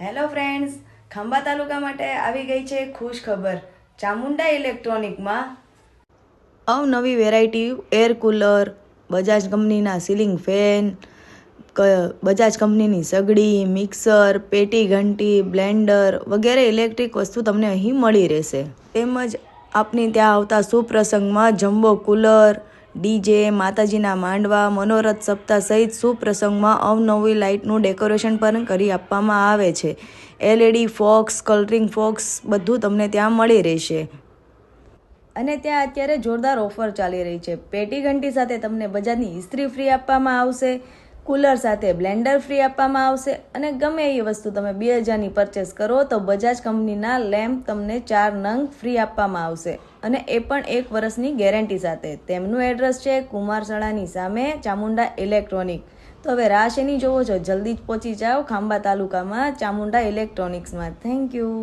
Hello friends ખંભા તાલુકા માટે આવી ગઈ છે ખુશ ખબર ચામુંડા ઇલેક્ટ્રોનિકમાં અવનવી વેરાયટી, એર કુલર, બજાજ કંપનીના સીલિંગ ફેન બજાજ કંપનીની સગડી, મિક્સર, પેટી ઘંટી, બ્લેન્ડર વગેરે ઇલેક્ટ્રિક વસ્તુ તમને અહીં મળી રહેશે. તેમજ આપની ત્યાં આવતા સુપ્રસંગમાં જમ્બો કુલર ડીજે, માતાજીના માંડવા, મનોરથ સપ્તાહ સહિત સુપ્રસંગમાં અવનવી લાઇટનું ડેકોરેશન પણ કરી આપવામાં આવે છે. એલઈડી, ફોક્સ, કલરિંગ ફોક્સ બધું તમને ત્યાં મળી રહેશે. અને ત્યાં અત્યારે જોરદાર ઓફર ચાલી રહી છે. પેટી ઘંટી સાથે તમને બજારની ઇસ્ત્રી ફ્રી આપવામાં આવશે. કુલર સાથે બ્લેન્ડર ફ્રી આપવામાં આવશે અને ગમે એ વસ્તુ તમે બે હજારની પરચેસ કરો તો બજાજ કંપનીના લેમ્પ તમને ચાર નંગ ફ્રી આપવામાં આવશે. અને એ પણ એક વર્ષની ગેરંટી સાથે. તેમનું એડ્રેસ છે કુમારસાળાની સામે ચામુંડા ઇલેક્ટ્રોનિક. તો હવે રાહ શેની જોવો છો. જલ્દી જ પહોંચી જાઓ ખાંબા તાલુકામાં ચામુંડા ઇલેક્ટ્રોનિક્સમાં. Thank you